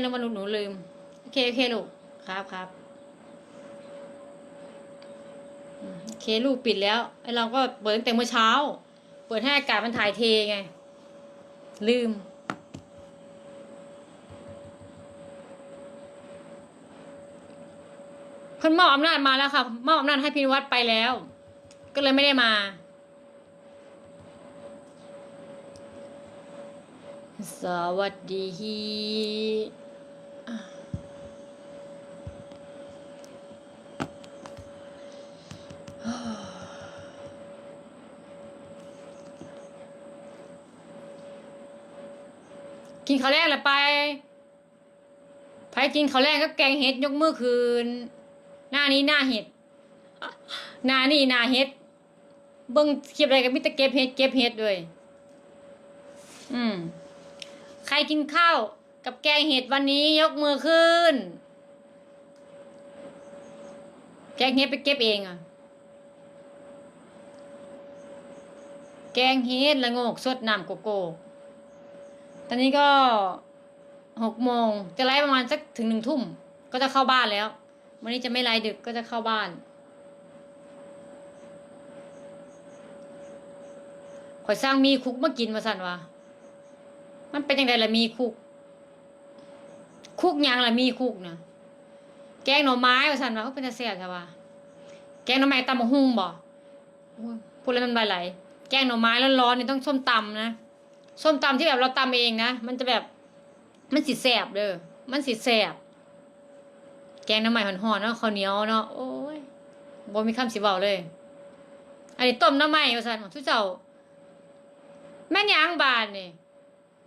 แล้วมาหนูหนูลืม โอเคโอเคลูกครับครับโอเคลูกปิดแล้วไอเราก็เปิดตั้งแต่เมื่อเช้า เปิดให้อากาศมันถ่ายเทไง ลืมเพิ่นมอบอำนาจมาแล้วค่ะมอบอำนาจให้พินวัตรไปแล้ว ก็เลยไม่ได้มา สวัสดี กินข้าวแรกละไปไปกินข้าวแรกกับแกงเห็ดยกมือคืน หน้านี้หน้าเห็ด หน้านี่หน้าเห็ด เบิ่งคลิปอะไรกับมิตรเก็บเห็ดเก็บเห็ดด้วย อืม ใครกินข้าว กับแกงเห็ดวันนี้ยกมือขึ้น แกงเห็ดไปเก็บเองอะ แกงเห็ดละโงกสดน้ำโกโก้ ตอนนี้ก็หกโมงจะไลฟ์ประมาณสักถึงหนึ่งทุ่ม ก็จะเข้าบ้านแล้ว วันนี้จะไม่ไลฟ์ดึกก็จะเข้าบ้านข่อยสร้างมีคุกมากินมาสั่นวะมันเป็นยังไงล่ะมีคุก คุกยังล่ะมีคุกนะแกงหน่อไม้ว่าสันว่าเขาเป็นตาแซ่บใช่ปะแกงหน่อไม้ตำมะฮุ่งบ่พูดแล้วมันใบไหล แกงหน่อไม้ร้อนๆนี่ต้องส้มตำนะส้มตำที่แบบเราตำเองนะมันจะแบบมันสิแซ่บเด้อมันสิแซ่บแกงหน่อไม้ห่อนๆเนาะข้าวเหนียวเนาะโอ้ยบ่มีคำสิเว้าเลย อันนี้ต้มหน้ำไม้ว่าซั่นทุเจ้า แม่นยังบานนี่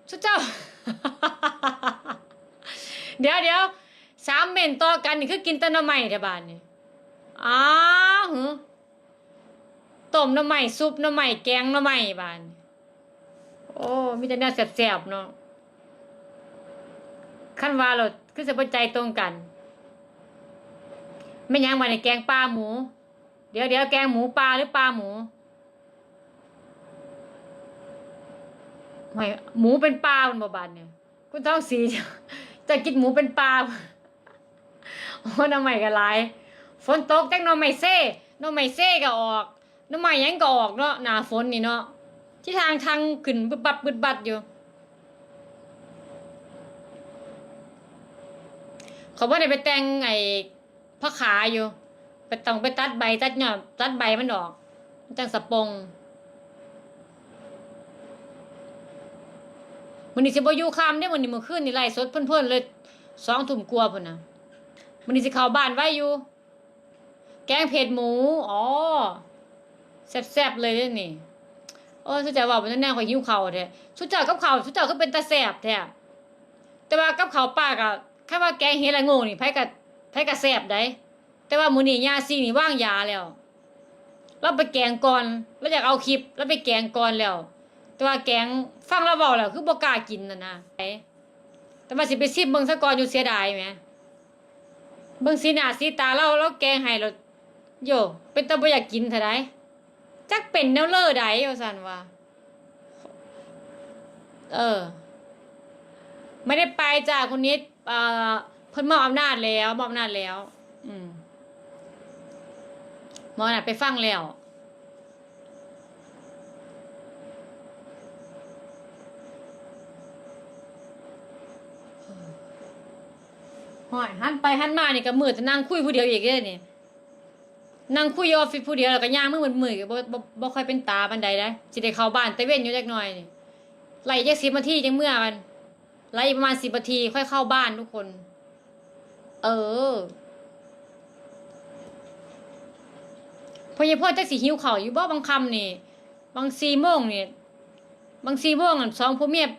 ชุเจ้า เดี๋ยวเดี๋ยวสามเมนต่อกันนี่คือกินแต่หน้ำใหม่แถวบ้านนี่อ้าวหือ ต้มหน้ำใหม่ซุปหน้ำใหม่แกงหน้ำใหม่บ้าน โอ้มีแต่เนื้อแสบๆเนาะขั้นว่าเราคือจะเป็นใจตรงกันไม่ยังมาในแกงปลาหมู เดี๋ยวเดี๋ยวแกงหมูปลาหรือปลาหมูไม่หมูเป็นปลาบนบานเนี่ย คุณต้องสีจะกินหมูเป็นปลาโอ้น้ำใหม่กันหลายฝนตกจังน้ำใหม่เซ่น้ำใหม่เซ่ก็ออก น้ำใหม่ยังก็ออกเนาะหนาฝนนี่เนาะที่ทางทางขึ้นบึบบัดบึดบัดอยู่เขาว่าได้ไปแต่งไอ้ผ้าขาอยู่ ไปต้องไปตัดใบตัดหยอดตัดใบมันออกจังสปงมันนี่สิบอยู่คำได้มันนี่มื้อคืนนี่ไล่สดเพิ่อนๆเลยสองทุ่มกว่าพุ่นน่ะมันนี่สิเข้าบ้านไว้อยู่ แกงเผ็ดหมู อ๋อ แซ่บๆเลยนี่โอ้สุดใจว่าบ่นั่นแน่ข่อยหิ้วเข้าแท้สุดเจ้ากับเข้าวสุดเจ้าก็เป็นตาแซ่บแท้แต่ว่ากับเข้าป้าก็คำว่าแกงเฮ็ดละโง่นี่ไผก็ไผก็แซ่บได้แต่ว่ามื้อนี้ยาซีนี่ว่างยาแล้วเราไปแกงก่อนเราอยากเอาคลิปแล้วไปแกงก่อนแล้ว แต่ว่าแกงฟังแล้วเว้าแล้วคือบ่กล้ากินน่ะนะแต่ว่าสิไปซิมเบิ่งซะก่อนอยู่เสียดายแหมเบิ่งสีหน้าสีตาเราเราแกงให้เราโยเป็นตาบ่อยากกินเท่าใด จักเป็นแนวเลอใดว่าซั่นว่า เออ ไม่ได้ไปจ้าคุณนิดเอ่อเพิ่นมอบอำนาจแล้วมอบอำนาจแล้ว อืมมอบอำนาจไปฟังแล้วหอยหันไปหันมานี่ก็มือจะนั่งคุยผู้เดียวอีกเด้อนี่ นั่งคุยออฟฟิศผู้เดียวแล้วก็ย่างมือมือก็บ่บ่บ่ค่อยเป็นตาปานใดได้สิได้เข้าบ้านแต่เว้นอยู่จักหน่อยนี่ไล่จัก10นาทีจังเมื่อกันไล่ประมาณ10นาทีค่อยเข้าบ้านทุกคน เออพอยายพ่อจักสิหิวข้าอยู่บ่บางคำนี่ บาง4โมงนี่บาง4โมงอันสองพ่อเมีย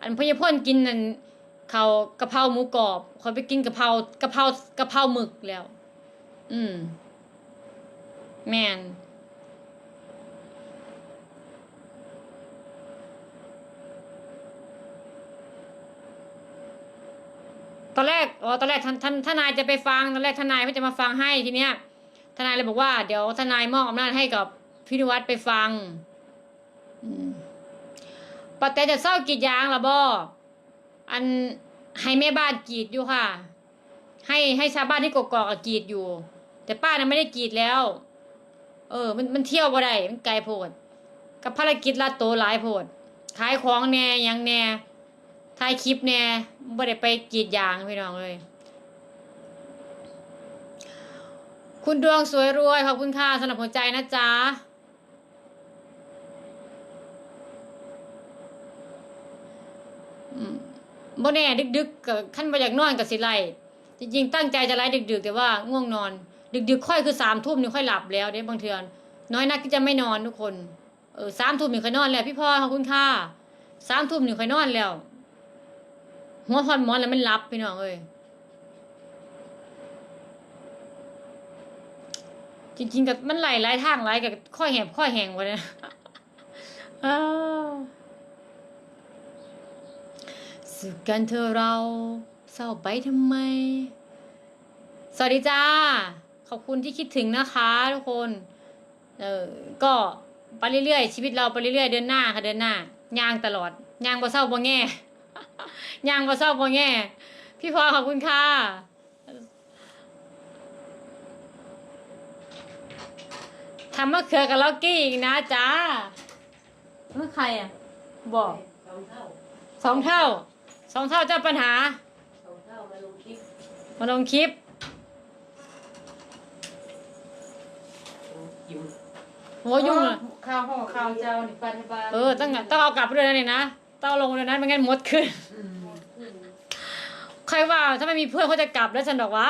อันพอยายพ่นกินนั่นเขากะเพราหมูกรอบคอยไปกินกะเพรากะเพรากะเพราหมึกแล้ว อืม แมนตอนแรกอ๋อตอนแรกท่านท่านทนายจะไปฟัง ตอนแรกทนายเขาจะมาฟังให้ทีเนี้ย ทนายเลยบอกว่า เดี๋ยวทนายมอบอำนาจให้กับพินิวัตรไปฟังอืมปะแต่จะเศร้ากรีดยางละบ่อันให้แม่บ้านกรีดอยู่ค่ะ ให้ให้ชาวบ้านที่กกอกกรีดอยู่ แต่ป้าน่ะไม่ได้กรีดแล้ว เออ มันมันเที่ยวบ่ได้มันไกลโพด กับภารกิจลาดโตหลายโพด ขายของแหน่ยังแหน่ถ่ายคลิปแหน่บ่ได้ไปกรีดยางพี่น้องเลย คุณดวงสวยรวยขอบคุณค่ะสำหรับหัวใจนะจ๊ะอืมบ่แน่ดึกๆกับขั้นบ่อยากนอนกับสิไลจริงๆตั้งใจจะไล่ดึก ๆ แต่ว่าง่วงนอน ดึกๆค่อยคือสามทุ่มนี่ค่อยหลับแล้วเด้บางเทือนน้อยนักที่จะไม่นอนทุกคนเออสามทุ่มนี่ค่อยนอนแล้ว พี่พลอขอบคุณค่ะสามทุ่มนี่ค่อยนอนแล้ว หัวพอนหมอนแล้วมันหลับพี่น้องเอ้ยจริงๆกับมันไหลหลายทางไหลกับข้อแหบข้อแหงวะเนี่ยสึกกันเธอเราเศร้าไปทำไม สวัสดีจ้า ขอบคุณที่คิดถึงนะคะทุกคน เออก็ไปเรื่อยๆชีวิตเราไปเรื่อยๆเดินหน้าค่ะเดินหน้าย่างตลอดย่างบ่เศร้าบ่แง่ย่างบ่เศร้าบ่แง่พี่พลอยขอบคุณค่ะทำมะเขือกับล็อกกี้อีกนะจ้าเมื่อใครอะ บอกสองเท่าสองเท่า สองเท่าเจ้าปัญหา สองเท่ามาลงคลิป มาลงคลิป อยู่โหยุ่งอะข้าวห่อข้าวเจ้านี่ปันบาเออต้องต้องเอากลับไปด้วยนะเนี่ยนะต้องเอาลงด้วยนะไม่งั้นมดขึ้น ใครว่าถ้าไม่มีเพื่อนเขาจะกลับแล้วฉันบอกว่า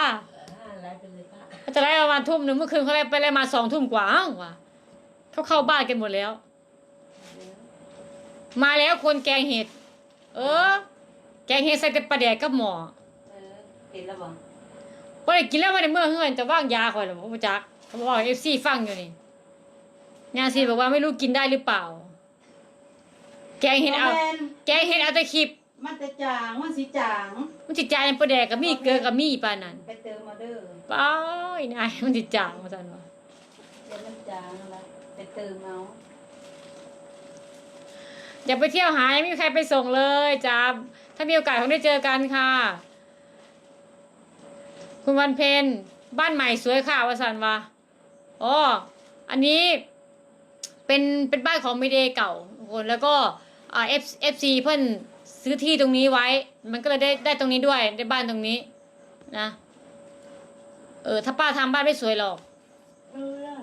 อ่าไลฟ์ไปเลยป้าเขาจะไล่ประมาณทุ่มหนึ่งเมื่อคืนเขาไล่ไปไล่มาสองทุ่มกว่าอ้าวว่ะเขาเข้าบ้านกันหมดแล้ว มาแล้วคนแกงเห็ด เออ แกงเห็ดใส่แต่ปลาแดกกับหมอเออเห็นแล้วบอกบ่ได้กินแล้วมาในเมื่อเฮือนจะว่างยาข่อยหรอบ่จัก เขาบอกเอฟซีฟังอยู่นี่ยาซีบอกว่าไม่รู้กินได้หรือเปล่า แกงเห็ดเอาแม่นแกงเห็ดเอาแต่คลิปมันจะจางมันสิจางมันจิจ่ายในประแดกกับมีเกลือกับมีปานนั้นไปเติมมาเด้อป้ายนายมันจิจ่างว่าซั่นว่าเดี๋ยวมันจางอะไรไปเติมเอาอย่าไปเที่ยวหายังไม่มีใครไปส่งเลยจ้าถ้ามีโอกาสคงได้เจอกันค่ะ คุณวันเพ็ญบ้านใหม่สวยค่ะว่าซั่นว่า อ๋ออันนี้เป็นเป็นบ้านของมีเดเก่าทุกคนแล้วก็อ่าเอฟเอฟซีเพื่อนซื้อที่ตรงนี้ไว้ มันก็เลยได้ได้ตรงนี้ด้วยได้บ้านตรงนี้ นะเออถ้าป้าทำบ้านไม่สวยหรอกเออ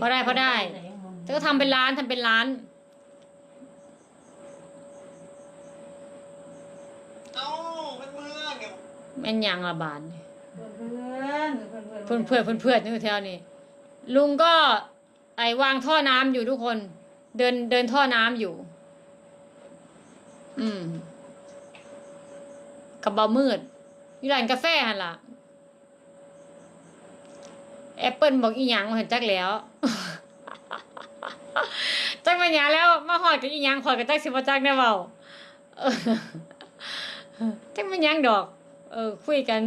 พอได้พอได้แต่ก็ทำเป็นร้านทำเป็นร้านเอ้าเป็นเมืองเนี่ยแม่นยางละบาทนี่เพื่อนเพื่อนเพื่อนเพื่อนเพื่อนเพื่อนนี่แถวนี้ ลุงก็ไอวางท่อน้ำอยู่ทุกคน เดินเดินท่อน้ำอยู่ อืมกับเบามืดอยู่ร้านกาแฟหันล่ะแอปเปิลบอกอีหยังเห็นจักแล้วจักมันหยังแล้ว มาหอดกับอีหยังขอยกับจักสิบจักได้เว้าจักมันหยังดอก เออ คุยกัน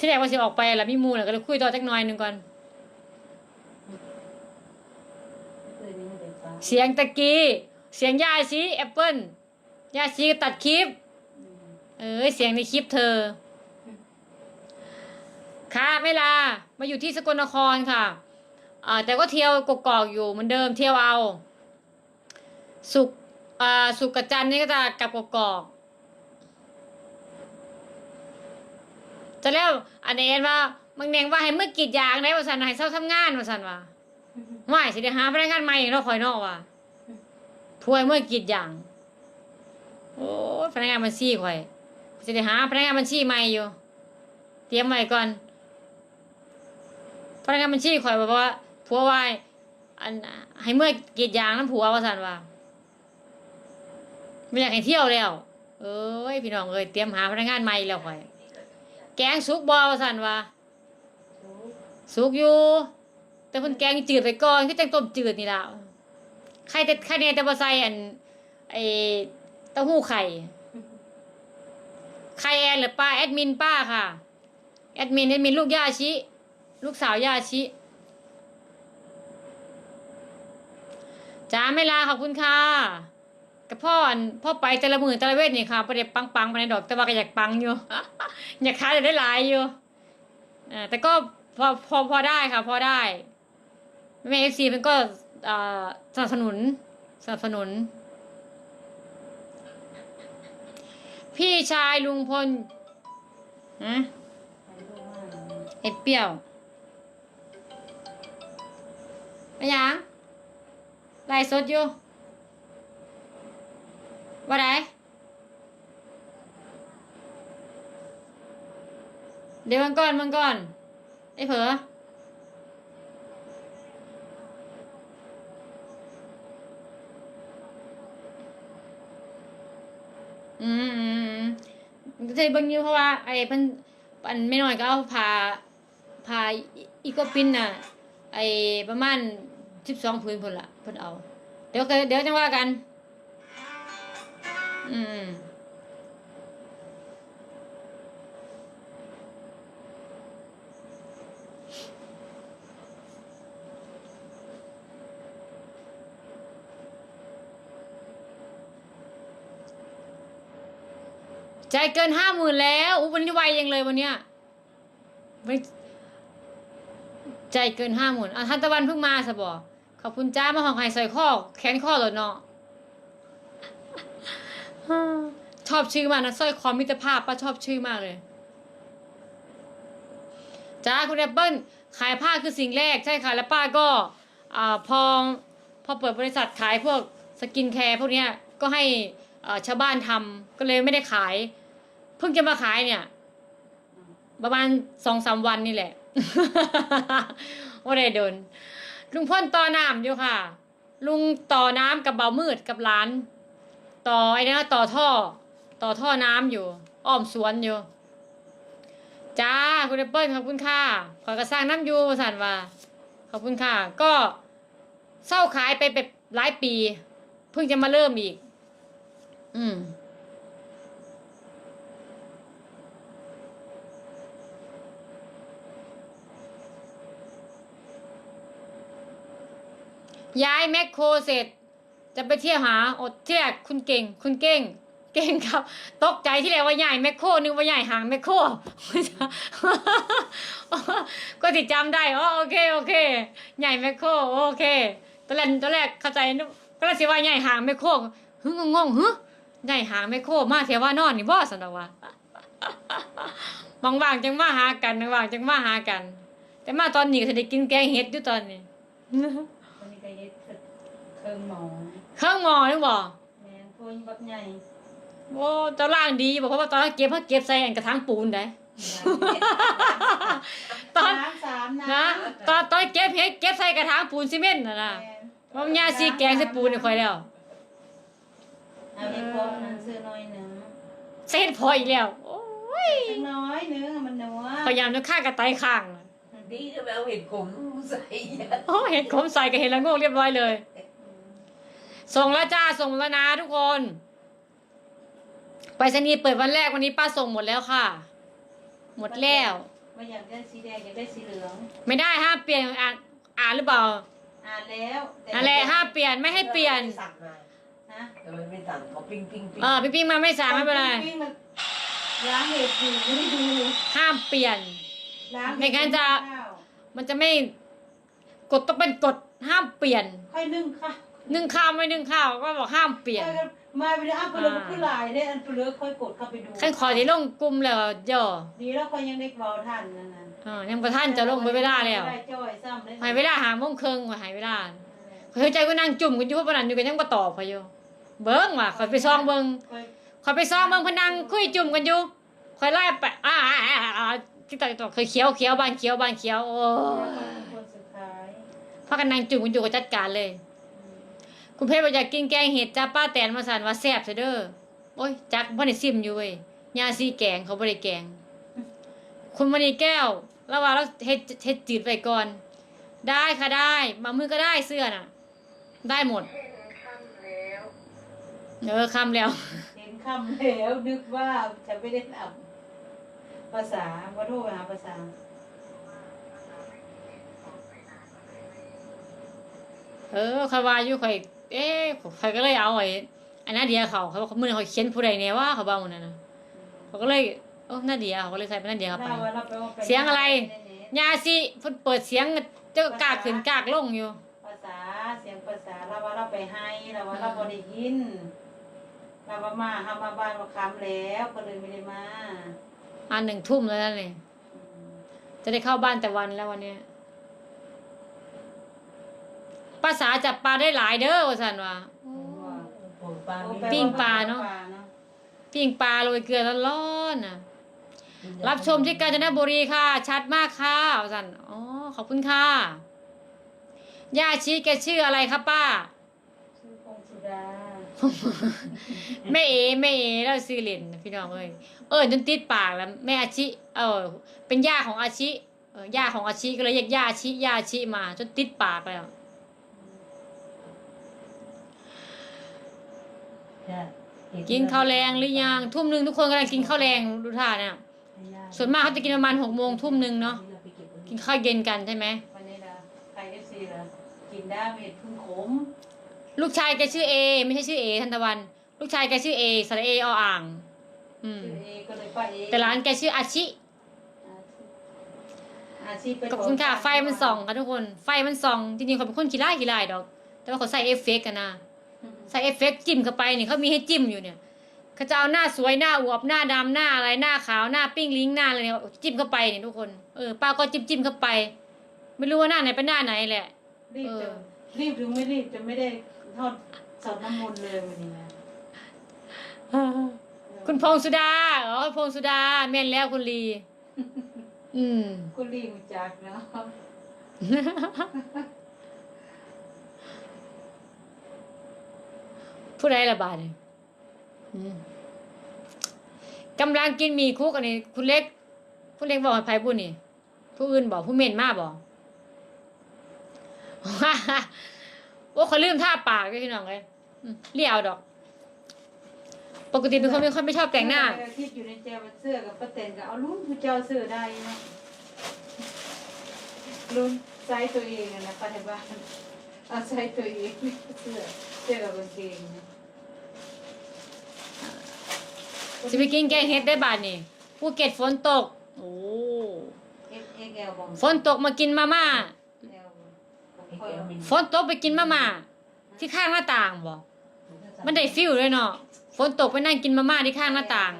ที่แรกว่าสิออกไปแล้วมีหมูน่ะก็เลยคุยต่อจักหน่อยหนึงก่อน เสียงตะกี้ เสียงยาชีแอปเปิลยาชีก็ตัดคลิป เอ้ยเสียงในคลิปเธอ ค่ะเวลา มาอยู่ที่สกลนครค่ะอ่าแต่ก็เที่ยวกกอกอยู่เหมือนเดิมเที่ยวเอา สุกร์อ่าสุกร์กับจันทร์นี่ก็จะกลับกกอก จะแล้วอันนี้เอ็นว่าบางแดงว่าให้เมื่อกีดยางได้ว่าสันให้เศร้าทำงานว่าสันว่าไม่สิได้หาพนักงานใหม่เนาคอยนอกว่าพวยเมื่อกีดยาง โอ้พนักงานบัญชีข่อยสิได้หาพนักงานบัญชีใหม่อยู่ เตรียมไว้ก่อนพนักงานบัญชีข่อยบอกว่าผัววายอันให้เมื่อกีดยางน้ำผัวว่าสันว่าไม่อยากให้เที่ยวแล้ว เอ้ยพี่น้องเอ้ยเตรียมหาพนักงานใหม่แล้วข่อย แกงสุกบอว่าสันว่าสุกอยู่ แต่เพิ่นแกงจืดไปก่อนคือจังต้มจืดนี่ล่ะไข่แต่ไข่แน่แต่บ่ใส่อันไอ้เต้าหู้ไข่ไข่แอนหรือป้าแอดมินป้าค่ะ แอดมินแอดมินลูกย่าชิ ลูกสาวย่าชิจ้าไม่ลาขอบคุณค่ะ กับพ่ออันพ่อไปแต่ละมือแต่ละเวทนี่ค่ะประเด็ปังปังไปในดอกแต่ว่าก็อยากปังอยู่ อยากขายจะได้หลายอยู่อ่าแต่ก็พอพอพอได้ค่ะ พอได้แม่เอฟซีมันก็อ่าสนับสนุนสนับสนุน พี่ชายลุงพลฮะไปดูมเลยไอ้เปรี้ยวไม่ยังไล่สดอยู่ ว่าไดเดี๋ยวมันก่อนมันก่อนไอ้เผออืมอืมอืมจะเบิ่งอยู่เพราะว่า ไอ้เพิ่นอันไม่น้อยก็เอาพาพาอีโกปินน่ะ ไอ้ประมาณสิบสองพื้นพุ่นละเพิ่นเอา เดี๋ยวเคยเดี๋ยวจังว่ากัน อืมใจเกินห้าหมื่นแล้วอุ๊ยวันนี้ไวยังเลยวันเนี้ยไม่ใจเกินห้าหมื่นอะทันตะวันเพิ่งมาสบอขอบคุณจ้ามาของไฮใส่ข้อแขนข้อเลยเนาะ ชอบชื่อมากนะสร้อยคอมิตรภาพป้าชอบชื่อมากเลยจ้าคุณแอปเปิ้ลขายผ้าคือสิ่งแรกใช่ค่ะแล้วป้าก็อ่าพอพอเปิดบริษัทขายพวกสกินแคร์พวกนี้ก็ให้ชาวบ้านทำก็เลยไม่ได้ขาย เพิ่งจะมาขายเนี่ย ประมาณสองสามวันนี่แหละว่าได้โดนลุงพ่นต่อน้ำอยู่ค่ะ ลุงต่อน้ำกับเบามืดกับร้าน ต่อไอ้นี่นะต่อท่อ ต่อท่อน้ำอยู่ อ้อมสวนอยู่ จ้าคุณแอปเปิลขอบคุณค่ะขอกระสร้างน้ำอยู่สันว่าขอบคุณค่ะ ก็เศร้าขายไปแบบหลายปี เพิ่งจะมาเริ่มอีก อืมย้ายแมคโครเสร็จ จะไปเที่ยวหาอดเที่แรกคุณเก่ง คุณเก่ง เก่งครับ ตกใจที่แรกว่าใหญ่แมคโครนึกว่าใหญ่หางแมคโครก็ติดจำได้อ๋อโอเคโอเค ใหญ่แมคโครโอเคตอนแรกตอนแรกเข้าใจนึกก็เลยสิว่าใหญ่หางแมคโครฮึงงงๆฮึใหญ่หางแมคโครมาเทว่านอนนี่บ่สันดอกว่าบางจังมาหากันบางๆจังมาหากัน แต่มาตอนนี้ก็สิได้กินแกงเห็ดอยู่ตอนนี้วันนี้ก็ เย็ดเครื่องหมอเครื่องหมอนึกบ่แมนพูนบักใหญ่โอ้เจ้าล่างดีบอกเพราะว่าตอนนั้นเก็บเขาเก็บใส่อันกระถางปูนได้ตอนน้ำสามน้ำนะตอนตอนเก็บเฮ็ดเก็บใส่กระถางปูนซีเมนต์น่ะนะแม่นว่ามันยาซีแกงใส่ปูนนี่ค่อยแล้วเอาเห็ดพอนั้นซื้อน้อยหนึ่งใส่เฮ็ดพออีกแล้วโอ้ยซื้อน้อยหนึงมันนัวพยายามจะฆ่ากระต่ายข้างน่ะดีจะไปเอาเห็ดขมใส่โอ้เห็ดขมใส่กับเห็ดละโงกเรียบร้อยเลย ส่งแล้วจ้าส่งแล้วนะทุกคนไปรษณีย์เปิดวันแรกวันนี้ป้าส่งหมดแล้วค่ะ หมดแล้ว ไม่อยากได้สีแดงอยากได้สีเหลืองไม่ได้ห้ามเปลี่ยนอ่านอ่านหรือเปล่าอ่านแล้วแต่อะไรห้ามเปลี่ยนไม่ให้เปลี่ยนสั่งมาฮะแต่มันไม่สั่งเขาปิ้งปิ้งปิ้งเออพี่ปิ้งมาไม่สามไม่เป็นไรวิ่งมาล้างเห็ดอยู่ไม่ได้ดูห้ามเปลี่ยนล้างไม่งั้นจะข้าวมันจะไม่กฎต้องเป็นกฎห้ามเปลี่ยน ค่อยนึ่งค่ะ นึ่งข้าวไม่นึ่งข้าวก็บอกห้ามเปลี่ยนค่อยก็มาไปเลยอ้าวไปเลยขึ้นหลายได้อันไปเลยค่อยกดเข้าไปดูขั้นขอที่ลงกลุ่มแล้วย่อดีแล้วค่อยยังได้เบาทันนั่นน่ะเออยังประท่านจะลงไปไม่ได้แล้วได้จ้อยซ้ำได้หายเวลาหาโมงครึ่งว่าหายเวลาเฮ้ยใจก็นั่งจุ่มกันอยู่เพราะปานนันอยู่กันยังบ่ตอบพะอยู่เบิ้งว่ะคอยไปซองเบิ้งค่อยคอยไปซองเบิ้งเพนนังคุยจุ่มกันอยู่คอยไล่ไปอ่าอ่าอ่าอ่าที่ต่อต่อเคยเขียวเขียวบานเขียวบานเขียวโอ้คนสุดท้ายพากันนั่งจุ่มกันอยู่ก็จัดการเลย คุณเพชรบอกอยากกินแกงเห็ดจ้าป้าแตนมาสั่นว่าแซ่บซะเด้อโอ้ยจักบ่ได้ซิมอยู่เว้ยยาซีแกงเขาบ่ได้แกง คุณมณีแก้วแล้วว่าเราเฮ็ดเฮ็ดจืดไปก่อน ได้ค่ะได้มามือก็ได้เสื้อน่ะ ได้หมดเออคำแล้วเห็นคำแล้วนึกว่าจะไม่ได้อ่านภาษาว่าโทรไปหาภาษาเออคอยว่าอยู่ข่อย เอ๊ะข่อยก็เลยเอาไอ้ไอ้อันนาเดียเขาเขาบอกเขาเมื่อเขาเขียนผู้ใดเนี่ยว่าเขาบ้าหมดนั่นนะเขาก็เลยโอ้นาเดียเขาก็เลยใส่เป็นนาเดียเข้าไปเราว่าเราไปว่าไป เสียงอะไร ยาสิเพิ่นเปิดเสียงเจ้ากากขึ้นกากลงอยู่ ภาษาเสียงภาษาเราว่าเราไปให้เราว่าเราบ่ได้ยินเราว่ามาเฮามาบ้านมาคำแล้วก็เลยไม่ได้มาอ่านหนึ่งทุ่มแล้วนั่นเลยอืมจะได้เข้าบ้านแต่วันแล้ววันเนี้ย ภาษาจับปลาได้หลายเด้อว่าสันว่าโอ้ยปลาโอ้ไม่แปลปิ้ว่งปลาเนอะปลเนอะ ปิ้งปลาโรยเกลือร้อนๆน่ะรับชมที่กาญจนบุรีค่ะ ชัดมากค่ะว่าสันอ๋อขอบคุณค่ะย่าชี้แกชื่ออะไรครับป้า ชื่อพงสุดาแม่เอแม่เอแล้วซื้อเล่นพี่น้องเอ้ยเออจนติดปากแล้วแม่อาชิเออ เป็นย่าของอาชิเออย่าของอาชิก็เลยเรียกย่าอาชิย่าอาชิมาจนติดปากแล้ว กินข้าวแรงหรือยัง ทุ่มหนึ่งทุกคนกำลังกินข้าวแรงดูท่าเนี่ยส่วนมากเขาจะกินประมาณหกโมงทุ่มหนึ่งเนาะกินข้าวเย็นกันใช่ไหมวันนี้นะใครเอฟซีละกินได้เม็ดพึ่งขมลูกชายแกชื่อเอ ไม่ใช่ชื่อเอทันตะวัน ลูกชายแกชื่อเอสระเอออ่าง อืมชื่อเอก็เลยป้าเอแต่ร้านแกชื่ออาชิอาชีพเป็นขอบคุณค่ะไฟมันส่องค่ะทุกคนไฟมันส่องจริงๆเขาเป็นคนขี้ไล่ขี้ไล่ดอก แต่ว่าเขาใส่เอฟเฟกต์กันนะ ใส่เอฟเฟกต์จิ้มเข้าไปนี่เขามีให้จิ้มอยู่เนี่ยเขาจะเอาหน้าสวยหน้าอวบหน้าดำหน้าอะไรหน้าขาวหน้าปิ้งลิงหน้าอะไรเนี่ยจิ้มเข้าไปเนี่ยทุกคนเออป้าก็จิ้มจิ้มเข้าไป ไม่รู้ว่าหน้าไหนเป็นหน้าไหนแหละรีบเอจะอรีบหรือไม่รีบจะไม่ได้ทอดสดน้ำมนต์เลยวันนี้นะคุณพงสุดาอ๋อคุณพงสุดาแม่นแล้วคุณลี อืมคุณรีบจักเนาะ ผู้ใดละบาดเนี่ยกำลังกินมีคุกอันนี้ คุณเล็ก คุณเล็กบอกให้ไผบุญนี่ ผู้อื่นบอกผู้เม่นมาบอกโอ้เขาลืมท่าปากด้วยพี่น้องเลยเลี้ยวดอก ปกติเป็นคนไม่ค่อยไม่ชอบแต่งหน้าคิดอยู่ในใจว่าเสื้อกับป้าเต็นก็เอารุ่นผู้เจ้าเสื้อได้นะรุ่นไซส์ตัวเองนะปัจจุบัน อาไซส์ตัวเองเสื้อเสื้อกับกางเกงนะจะไปกินแกงเฮ็ดได้บาดนี่ภูเก็ตฝนตก โอ้เอฟเอ็กแอลบองฝนตกมากินมาม่าแอลบองฝนตกไปกินมาม่าที่ข้างหน้าต่างบ่มันได้ฟิลเลยเนาะฝนตกไปนั่งกินมาม่าที่ข้างหน้าต่าง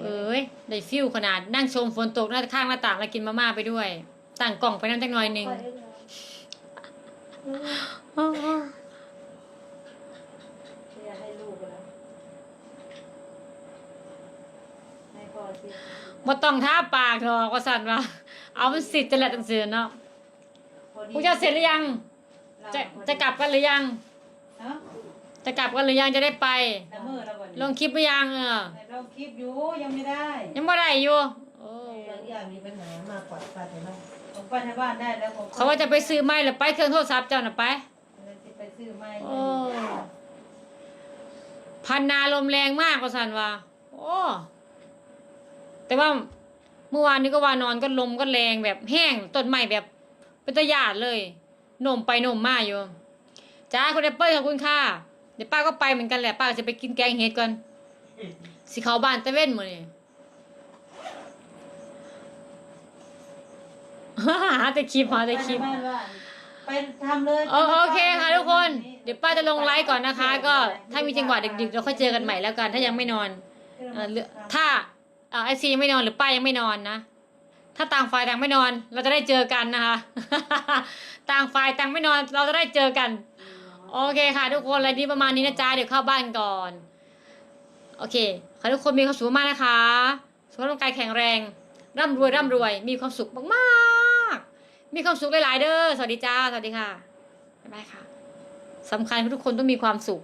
เอ้ยได้ฟิลขนาดนั่งชมฝนตกหน้าข้างหน้าต่างแล้วกินมาม่าไปด้วย ต่างกล่องไปนั่งจักหน่อยหนึง จะให้ลูกแล้วให้พ่อสิบ่ต้องท่าปากหรอกว่าสั่นว่าเอามันสิจะแหละจังซี่เนาะพอดีพวกเจ้าเสร็จหรือยัง จะจะกลับกันหรือยัง ฮะจะกลับกันหรือยังจะได้ไป ละเมอแล้วบ่ลงคลิปหรือยังเออ เราคลิปอยู่ยังไม่ได้ยังบ่ได้อยู่โอ้ บางอย่างมีปัญหามากกว่าปลาแต่ละ ผมไปที่บ้านได้แล้วผมเขาว่าจะไปซื้อไม้แล้วไปเครื่องโทรศัพท์เจ้าน่ะไปไปซื้อไม้โอ้พันนาลมแรงมากว่าสันว่าโอ้แต่ว่าเมื่อวานนี้ก็ว่านอนก็ลมก็แรงแบบแห้งต้นไม้แบบเป็นตะหยาดเลยโหน่มไปโหน่มมาอยู่จ้าคุณแอปเปิลขอบคุณค่ะเดี๋ยวป้าก็ไปเหมือนกันแหละป้าจะไปกินแกงเห็ดก่อนสิเขาบ้านตะเว้นมื้อนี่ หาแต่คลิปหาแต่คลิปไปที่บ้านว่าไปทำเลยโอโอเคค่ะทุกคน เดี๋ยวป้าจะลงไลฟ์ก่อนนะคะ ก็ถ้ามีจังหวะดึกๆเราค่อยเจอกันใหม่แล้วกัน ถ้ายังไม่นอนเอ่อหรือถ้าเอ่อไอซียังไม่นอนหรือป้ายังไม่นอนนะ ถ้าต่างฝ่ายต่างไม่นอน เราจะได้เจอกันนะคะ ต่างฝ่ายต่างไม่นอนเราจะได้เจอกัน โอเคค่ะ ทุกคนอะไรนี้ประมาณนี้นะจ๊ะเดี๋ยวเข้าบ้านก่อน โอเค ขอให้ทุกคนมีความสุขมากๆนะคะ สุขภาพร่างกายแข็งแรง ร่ำรวยร่ำรวย มีความสุขมากๆ มีความสุขหลาย ๆ เด้อ สวัสดีจ้า สวัสดีค่ะ บ๊ายบายค่ะสำคัญคือทุกคนต้องมีความสุข